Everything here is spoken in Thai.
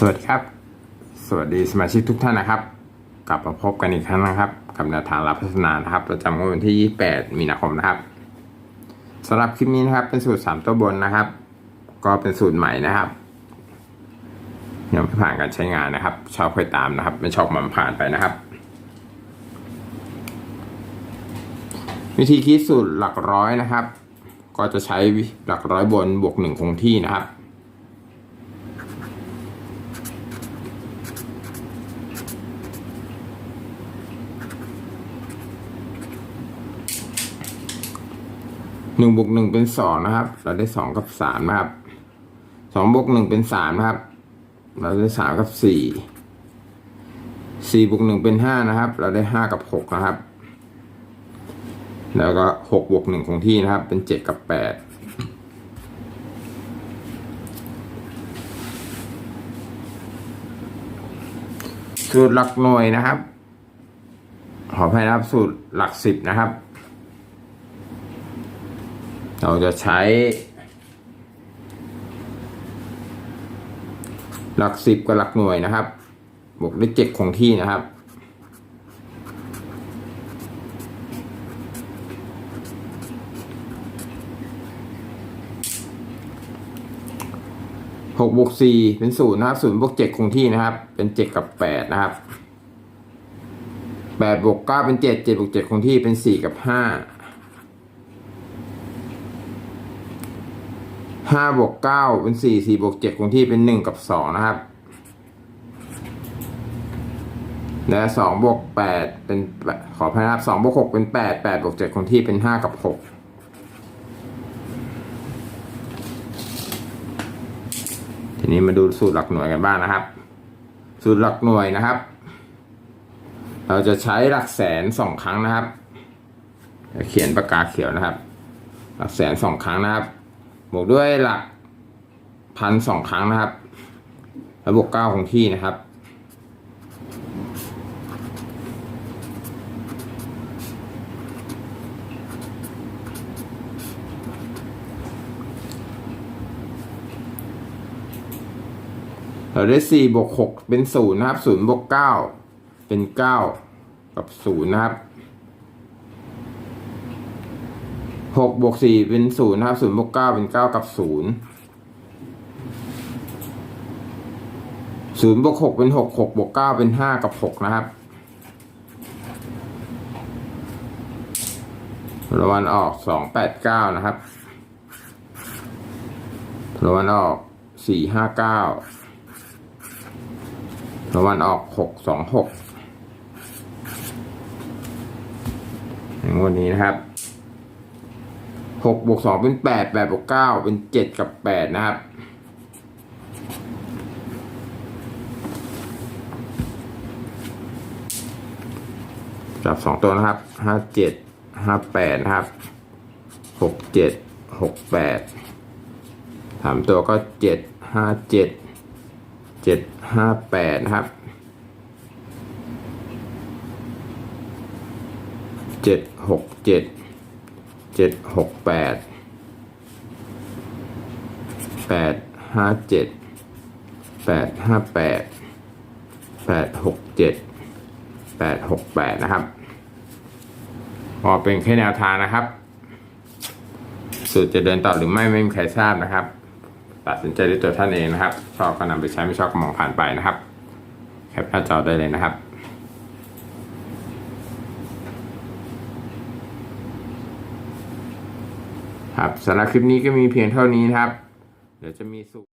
สวัสดีครับ สวัสดีสมาชิกทุกท่านนะครับ กลับมาพบกันอีกครั้งนะครับ กับแนวทางรับพัฒนานะครับประจำวันที่ 28 มีนาคมนะครับสำหรับคลิปนี้นะครับ เป็นสูตร 3 ตัวบนนะครับ ก็เป็นสูตรใหม่นะครับยังไม่ผ่านการใช้งานนะครับ ชอบค่อยตามนะครับ ไม่ชอบมันผ่านไปนะครับ วิธีคิดสูตรหลักร้อยนะครับ ก็จะใช้หลักร้อยบนบวกหนึ่งคงที่นะครับ หนึ่งบวกหนึ่งเป็นสองนะครับ เราได้สองกับสามนะครับสองบวกหนึ่งเป็นสามนะครับ เราได้สามกับสี่สี่บวกหนึ่งเป็นห้านะครับ เราได้ห้ากับหกนะครับ แล้วก็หกบวกหนึ่งคงที่นะครับ เป็นเจ็ดกับแปดสูตรหลักหน่วยนะครับ ขออภัยนะครับสูตรหลักสิบนะครับ เราจะใช้ หลักสิบกับหลักหน่วยนะครับ บวกด้วยเจ็ดคงที่นะครับ หกบวกสี่เป็นศูนย์นะครับศูนย์บวกเจ็ดคงที่นะครับ เป็นเจ็ดกับแปดนะครับแปดบวกเก้าเป็นเจ็ดเจ็ดบวกเจ็ดคงที่เป็นสี่กับห้า ห้าบวกเก้าเป็นสี่สี่บวกเจ็ดคงที่เป็นหนึ่งกับสองนะครับ และสองบวกแปดเป็นขอพนะครับสองบวกหกเป็นแปดแปดบวกเจ็ดคงที่เป็นห้ากับหกทีนี้มาดูสูตรหลักหน่วยกันบ้างนะครับ สูตรหลักหน่วยนะครับ เราจะใช้หลักแสนสองครั้งนะครับเขียนปากกาเขียวนะครับ หลักแสนสองครั้งนะครับ บวกด้วยหลักพันสองครั้งนะครับ แล้วบวกเก้าคงที่นะครับ เราได้สี่บวกหกเป็นศูนย์นะครับศูนย์บวกเก้าเป็นเก้ากับศูนย์นะครับ หกบวกสี่เป็นศูนย์นะครับศูนย์บวกเก้าเป็นเก้ากับศูนย์ศูนย์บวกหกเป็นหกหกบวกเก้าเป็นห้ากับหกนะครับรางวัลออกสองแปดเก้านะครับรางวัลออกสี่ห้าเก้ารางวัลออกหกสองหกในงวดนี้นะครับ หกบวกสองเป็นแปดแปดบวกเก้าเป็นเจ็ดกับแปดนะครับจับสองตัวนะครับห้าเจ็ดห้าแปดนะครับหกเจ็ดหกแปดสามตัวก็เจ็ดห้าเจ็ดเจ็ดห้าแปดนะครับเจ็ดหกเจ็ด เจ็ดหกแปดแปดห้าเจ็ดแปดห้าแปดแปดหกเจ็ดแปดหกแปดนะครับพอเป็นแค่แนวทางนะครับ สูตรจะเดินต่อหรือไม่ไม่มีใครทราบนะครับ ตัดสินใจด้วยตัวท่านเองนะครับชอบก็นำไปใช้ไม่ชอบก็มองผ่านไปนะครับ แคปหน้าจอได้เลยนะครับ ครับสำหรับคลิปนี้ก็มีเพียงเท่านี้ครับ เดี๋ยวจะมีสูตร